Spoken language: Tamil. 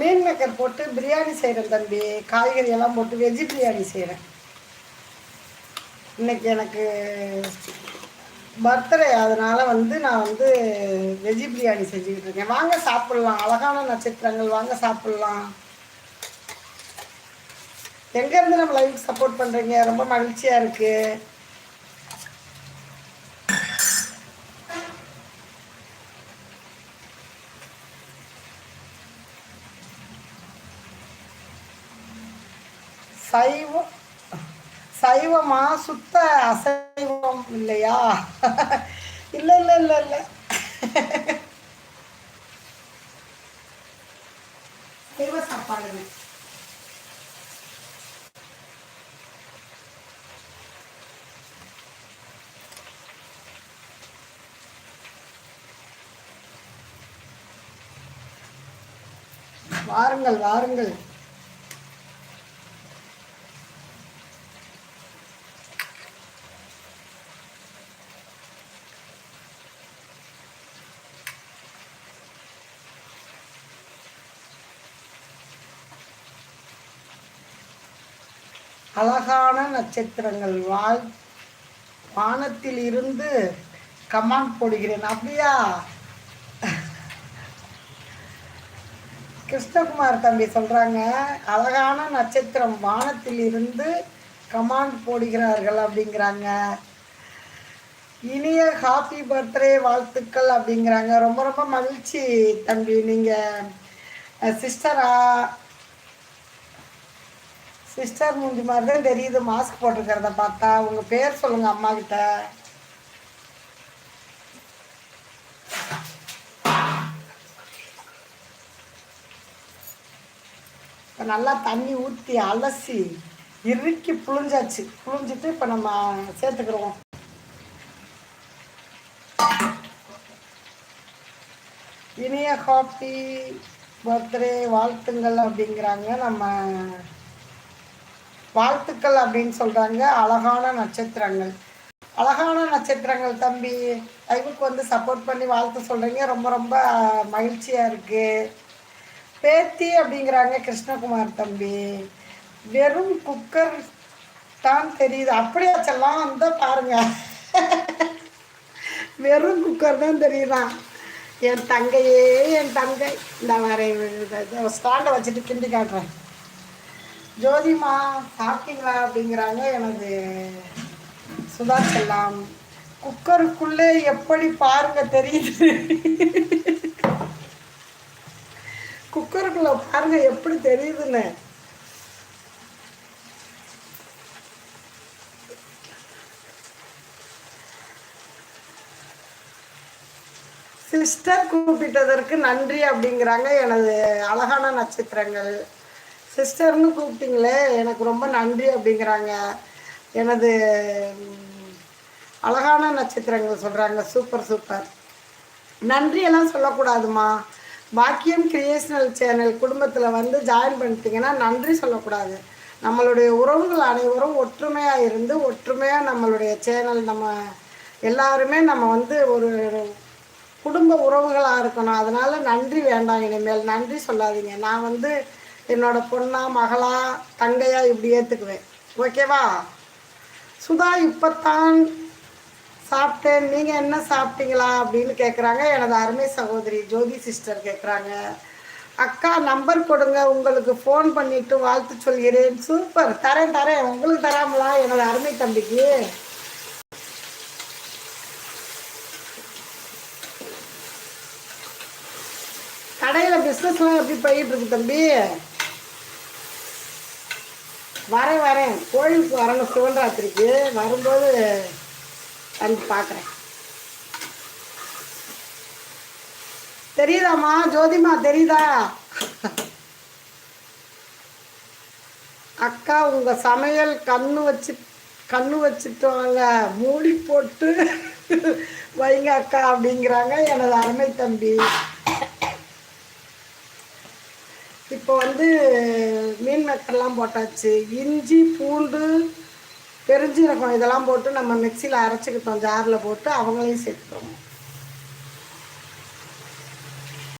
மீன் மேக்கர் போட்டு பிரியாணி செய்கிறேன் தம்பி. காய்கறி எல்லாம் போட்டு வெஜ்ஜி பிரியாணி செய்கிறேன் இன்றைக்கி எனக்கு பர்த்டே அதனால் வந்து நான் வந்து வெஜ்ஜி பிரியாணி செஞ்சுக்கிட்டு இருக்கேன். வாங்க சாப்பிட்லாம். அழகான நட்சத்திரங்கள் வாங்க சாப்பிட்லாம். எங்கேருந்து நம்ம லைஃப் சப்போர்ட் பண்ணுறீங்க ரொம்ப மகிழ்ச்சியாக இருக்குது சைவம் சைவமா சுத்த அசைவம் இல்லையா? இல்லை இல்லை இல்லை இல்லை. சைவ சாப்பாடு வாருங்கள் வாருங்கள். அழகான நட்சத்திரங்கள் வாழ் வானத்தில் இருந்து கமாண்ட் போடுகிறேன். அப்படியா? கிருஷ்ணகுமார் தம்பி சொல்கிறாங்க அழகான நட்சத்திரம் வானத்தில் இருந்து கமாண்ட் போடுகிறார்கள் அப்படிங்கிறாங்க. இனிய ஹாப்பி பர்த்டே வாழ்த்துக்கள் அப்படிங்கிறாங்க. ரொம்ப ரொம்ப மகிழ்ச்சி தம்பி. நீங்கள் சிஸ்டரா சிஸ்டர் மூஞ்சி மாதிரி தான் தெரியுது மாஸ்க் போட்டிருக்கிறத பார்த்தா. உங்கள் பேர் சொல்லுங்கள் அம்மா கிட்ட இப்போ நல்லா தண்ணி ஊற்றி அலசி இறுக்கி புழிஞ்சாச்சு. புழிஞ்சிட்டு இப்போ நம்ம சேர்த்துக்கிறோம் இனிய ஹாப்பி பர்த்டே வாழ்த்துங்கள் அப்படிங்கிறாங்க நம்ம வாழ்த்துக்கள் அப்படின்னு சொல்கிறாங்க அழகான நட்சத்திரங்கள். அழகான நட்சத்திரங்கள் தம்பி. லைவுக்கு வந்து சப்போர்ட் பண்ணி வாழ்த்து சொல்கிறீங்க ரொம்ப ரொம்ப மகிழ்ச்சியாக இருக்குது பேத்தி அப்படிங்கிறாங்க கிருஷ்ணகுமார் தம்பி. வெறும் குக்கர் தான் தெரியுது. அப்படியா செல்லாம்? அந்த பாருங்க. வெறும் குக்கர் தான் தெரியுதான் என் தங்கையே என் தங்கை. இந்த மாதிரி ஸ்டாண்டை வச்சுட்டு கிண்டி காட்டுறேன். ஜோதிமா சாப்பிட்டீங்களா அப்படிங்கிறாங்க எனது சுதா செல்லாம் குக்கருக்குள்ளே எப்படி பாருங்க தெரியுது. குக்கருக்குள்ள பாருங்க எப்படி தெரியுதுன்னு. சிஸ்டர் கூப்பிட்டதற்கு நன்றி அப்படிங்கிறாங்க எனது அழகான நட்சத்திரங்கள். சிஸ்டர்னு கூப்பிட்டீங்களே எனக்கு ரொம்ப நன்றி அப்படிங்கிறாங்க. எனது அழகான நட்சத்திரங்கள் சொல்கிறாங்க சூப்பர் சூப்பர். நன்றியெல்லாம் சொல்லக்கூடாதுமா. பாக்கியம் கிரியேஷனல் சேனல் குடும்பத்தில் வந்து ஜாயின் பண்ணிட்டீங்கன்னா நன்றி சொல்லக்கூடாது. நம்மளுடைய உறவுகள் அனைவரும் ஒற்றுமையாக இருந்து ஒற்றுமையாக நம்மளுடைய சேனல் நம்ம எல்லாருமே நம்ம வந்து ஒரு குடும்ப உறவுகளாக இருக்கணும். அதனால் நன்றி வேண்டாம் இனிமேல். நன்றி சொல்லாதீங்க. நான் வந்து என்னோட பொண்ணா மகளா தங்கையா இப்படி ஏற்றுக்குவேன் ஓகேவா சுதா இப்போத்தான் சாப்பிட்டேன். நீங்கள் என்ன சாப்பிட்டீங்களா அப்படின்னு கேட்குறாங்க எனது அருமை சகோதரி ஜோதி சிஸ்டர் கேட்குறாங்க அக்கா நம்பர் கொடுங்க. உங்களுக்கு ஃபோன் பண்ணிவிட்டு வாழ்த்து சொல்கிறேன். சூப்பர் தரேன் தரேன். உங்களுக்கு தராமலா? எனது அருமை தம்பிக்கு. கடையில் பிஸ்னஸ்லாம் எப்படி போயிட்டுருக்கு தம்பி? வரேன் வரேன். கோயிலுக்கு வரணும் சிவன்ராத்திரிக்கு வரும்போது வந்து பார்க்குறேன். தெரியுதாம்மா? ஜோதிமா தெரியுதா? அக்கா உங்கள் சமையல் கண்ணு வச்சு கண்ணு வச்சுட்டு வாங்க மூடி போட்டு வைங்க அக்கா அப்படிங்கிறாங்க. எனது அருமை தம்பி. இப்போ வந்து மீன் மெத்தெல்லாம் போட்டாச்சு. இஞ்சி பூண்டு பெருஞ்சீரகம் இதெல்லாம் போட்டு நம்ம மிக்சியில் அரைச்சிக்கிட்டோம் ஜாரில் போட்டு அவங்களையும் சேர்த்துக்கிறோம்